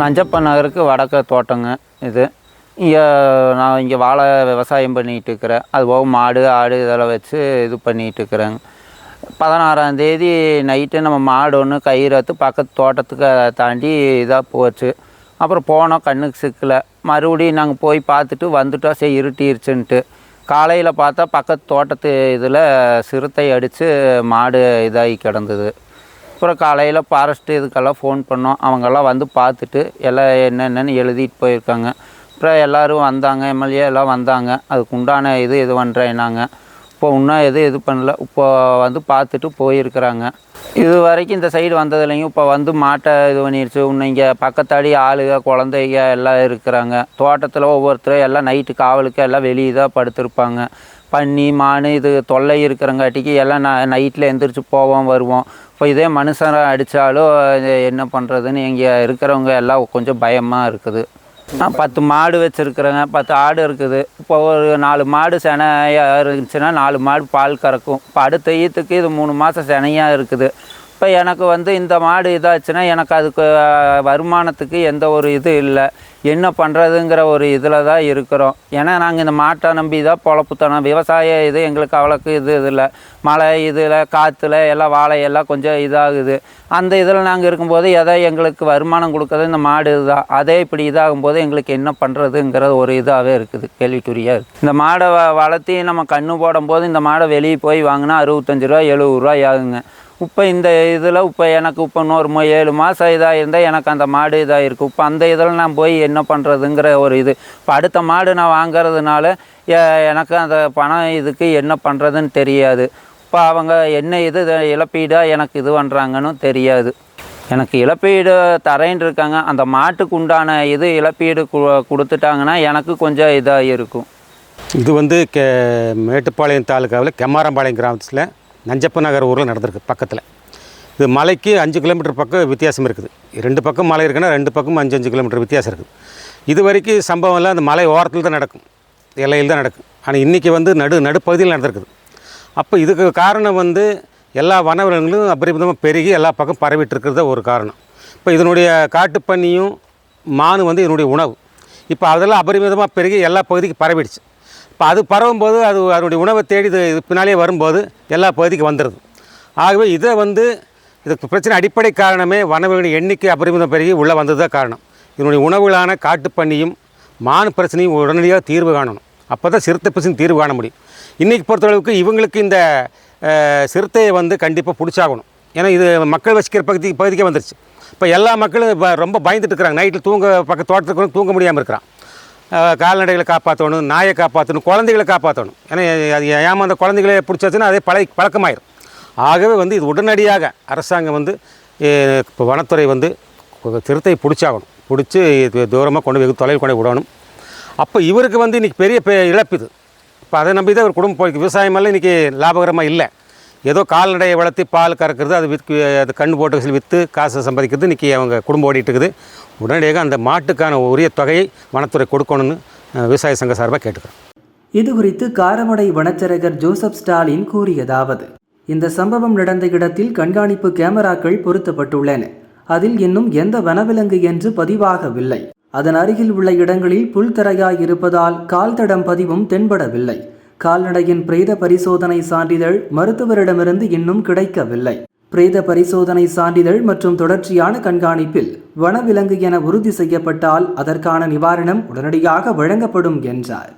நஞ்சப்ப நகருக்கு வடக்க தோட்டங்க இது. இங்கே நான் இங்கே வாழை விவசாயம் பண்ணிகிட்டு இருக்கிறேன் அது போக மாடு ஆடு இதெல்லாம் வச்சு இது பண்ணிகிட்டு இருக்கிறேங்க பதினாறாம் தேதி நைட்டு நம்ம மாடு ஒன்று கயிறத்து பக்கத்து தோட்டத்துக்கு தாண்டி இதாக போச்சு. அப்புறம் போனோம் கண்ணுக்கு சிக்கலை. மறுபடியும் நாங்கள் போய் பார்த்துட்டு வந்துட்டோம் சரி இருட்டிருச்சுன்ட்டு. காலையில் பார்த்தா பக்கத்து தோட்டத்து இதில் சிறுத்தை அடித்து மாடு இதாகி கிடந்தது. அப்புறம் காலையில் ஃபாரஸ்ட்டு இதுக்கெல்லாம் ஃபோன் பண்ணோம். அவங்கெல்லாம் வந்து பார்த்துட்டு எல்லாம் என்னென்னு எழுதிட்டு போயிருக்காங்க. அப்புறம் எல்லோரும் வந்தாங்க. எம்எல்ஏ எல்லாம் வந்தாங்க. அதுக்கு உண்டான இது இது பண்ணுறேன்னாங்க இப்போ இன்னும் எதுவும் இது பண்ணல. இப்போ வந்து பார்த்துட்டு போயிருக்கிறாங்க. இது வரைக்கும் இந்த சைடு வந்ததுலையும் இப்போ வந்து மாட்டை இது பண்ணிருச்சு. இன்னும் இங்கே பக்கத்தாடி ஆளுக குழந்தைங்க எல்லாம் இருக்கிறாங்க. தோட்டத்தில் ஒவ்வொருத்தரும் எல்லாம் நைட்டு காவலுக்கு எல்லாம் வெளியே தான் படுத்திருப்பாங்க. பன்னி மான் இது தொல்லை இருக்கிறங்காட்டிக்கு எல்லாம் நான் நைட்டில் எந்திரிச்சு போவோம் வருவோம். இப்போ இதே மனுஷனை அடித்தாலும் என்ன பண்ணுறதுன்னு இங்கே இருக்கிறவங்க எல்லாம் கொஞ்சம் பயமாக இருக்குது. நான் பத்து மாடு வச்சுருக்குறேங்க. பத்து ஆடு இருக்குது. இப்போ ஒரு நாலு மாடு செனையாக இருந்துச்சுன்னா நாலு மாடு பால் கறக்கும். இப்போ அடுத்த ஈத்துக்கு இது மூணு மாதம் செனையாக இருக்குது. இப்போ எனக்கு வந்து இந்த மாடு இதாச்சுன்னா எனக்கு அதுக்கு வருமானத்துக்கு எந்த ஒரு இது இல்லை. என்ன பண்ணுறதுங்கிற ஒரு இதில் தான் இருக்கிறோம். ஏன்னா நாங்கள் இந்த மாட்டை நம்பி தான் பொழப்புத்தனம். விவசாய இது எங்களுக்கு அவ்வளோக்கு இது இல்லை மழை இதில் காற்றுல எல்லாம் வாழை எல்லாம் கொஞ்சம் இதாகுது. அந்த இதில் நாங்கள் இருக்கும்போது எதை எங்களுக்கு வருமானம் கொடுக்கறது இந்த மாடு தான். அதே இப்படி இதாகும்போது எங்களுக்கு என்ன பண்ணுறதுங்கிற ஒரு இதாகவே இருக்குது. கேள்விக்குறியாக இருக்குது இந்த மாடை வ வளர்த்தி நம்ம கண்ணு போடும்போது இந்த மாடை வெளியே போய் வாங்கினா அறுபத்தஞ்சு ரூபா எழுபது ரூபா ஆகுங்க. இப்போ இந்த இதில் இப்போ எனக்கு இப்போ இன்னொரு ஏழு மாதம் இதாக இருந்தால் எனக்கு அந்த மாடு இதாக இருக்குது இப்போ அந்த இதில் நான் போய் என்ன பண்ணுறதுங்கிற ஒரு இது. இப்போ அடுத்த மாடு நான் வாங்குறதுனால எனக்கு அந்த பணம் இதுக்கு என்ன பண்ணுறதுன்னு தெரியாது. இப்போ அவங்க என்ன இது இழப்பீடாக எனக்கு இது பண்ணுறாங்கன்னு தெரியாது. எனக்கு இழப்பீடு தரேன் இருக்காங்க. அந்த மாட்டுக்கு உண்டான இது இழப்பீடு கொடுத்துட்டாங்கன்னா எனக்கு கொஞ்சம் இதாக இருக்கும் இது வந்து கே மேட்டுப்பாளையம் தாலுக்காவில் கெம்மாரம்பாளையம் கிராமத்தில் நஞ்சப்ப நகர் ஊரில் நடந்திருக்கு பக்கத்தில். இது மலைக்கு அஞ்சு கிலோமீட்டர் பக்கம் வித்தியாசம் இருக்குது. ரெண்டு பக்கம் மலை இருக்குன்னா ரெண்டு பக்கம் அஞ்சு அஞ்சு கிலோமீட்டர் வித்தியாசம் இருக்குது. இது வரைக்கும் சம்பவம்லாம் அந்த மலை ஓரத்தில் தான் நடக்கும். எல்லையில் தான் நடக்கும். ஆனால் இன்றைக்கி வந்து நடு நடுப்பகுதியில் நடந்திருக்குது. அப்போ இதுக்கு காரணம் வந்து எல்லா வனவிலங்குகளும் அபரிமிதமாக பெருகி எல்லா பக்கம் பரவிட்டு ஒரு காரணம். இப்போ இதனுடைய காட்டுப்பன்னியும் மானு வந்து இதனுடைய உணவு. இப்போ அதெல்லாம் அபரிமிதமாக பெருகி எல்லா பகுதிக்கு பரவிடுச்சு. இப்போ அது பரவும்போது அது அதனுடைய உணவை தேடி இது இது பின்னாலே வரும்போது எல்லா பகுதிக்கு வந்துடுது ஆகவே இதை வந்து இதுக்கு பிரச்சனை அடிப்படை காரணமே வனவிலங்கு எண்ணிக்கை அபரிமிதம் பெருகி உள்ளே வந்தது தான் காரணம். இதனுடைய உணவுகளான காட்டுப்பண்ணியும் மான் பிரச்சனையும் உடனடியாக தீர்வு காணணும். அப்போ தான் சிறுத்தை பிரச்சனை தீர்வு காண முடியும். இன்றைக்கி பொறுத்தளவுக்கு இவங்களுக்கு இந்த சிறுத்தையை வந்து கண்டிப்பாக பிடிச்சாகணும். ஏன்னா இது மக்கள் வசிக்கிற பகுதி பகுதிக்கே வந்துருச்சு. இப்போ எல்லா மக்களும் ரொம்ப பயந்துட்டு இருக்கிறாங்க. நைட்டில் தூங்க பக்க தோட்டத்துக்கு தூங்க முடியாமல் இருக்கிறான். கால்நடைகளை காப்பாற்றணும் நாயை காப்பாற்றணும் குழந்தைகளை காப்பாற்றணும் ஏன்னா அது ஏமாந்த குழந்தைகளை பிடிச்சாச்சுன்னா அதே பழ பழக்கமாயிரும். ஆகவே வந்து இது உடனடியாக அரசாங்கம் வந்து இப்போ வனத்துறை வந்து திருத்தை பிடிச்சாகணும். பிடிச்சி இது தூரமாக கொண்டு வெகு தொலைவில் கொண்டு விடணும். அப்போ இவருக்கு வந்து இன்றைக்கி பெரிய பெ இழப்பு இது. இப்போ அதை நம்பி தான் ஒரு குடும்பம் போய் விவசாயமெல்லாம் இன்றைக்கி லாபகரமாக இல்லை. ஏதோ கால்நடையை வளர்த்தி பால் கறக்கிறது அது விற்க அது கண் போட்டு விற்று காசை சம்பாதிக்கிறது இன்றைக்கி அவங்க குடும்பம் ஓடிட்டு இருக்குது. உடனடியாக அந்த மாட்டுக்கான உரிய தொகையை வனத்துறை கொடுக்கணும்னு விவசாய சங்க சார்பாக கேட்டுக்கிறேன் இது குறித்து காரமடை வனச்சரகர் ஜோசப் ஸ்டாலின் கூறியதாவது இந்த சம்பவம் நடந்த இடத்தில் கண்காணிப்பு கேமராக்கள் பொருத்தப்பட்டுள்ளன. அதில் இன்னும் எந்த வனவிலங்கு என்று பதிவாகவில்லை. அதன் அருகில் உள்ள இடங்களில் புல்தரையாய் இருப்பதால் கால் தடம் பதிவும் தென்படவில்லை. கால்நடையின் பிரேத பரிசோதனை சான்றிதழ் மருத்துவரிடமிருந்து இன்னும் கிடைக்கவில்லை. பிரேத பரிசோதனை சான்றிதழ் மற்றும் தொடர்ச்சியான கண்காணிப்பில் வனவிலங்கு என உறுதி செய்யப்பட்டால் அதற்கான நிவாரணம் உடனடியாக வழங்கப்படும் என்றார்.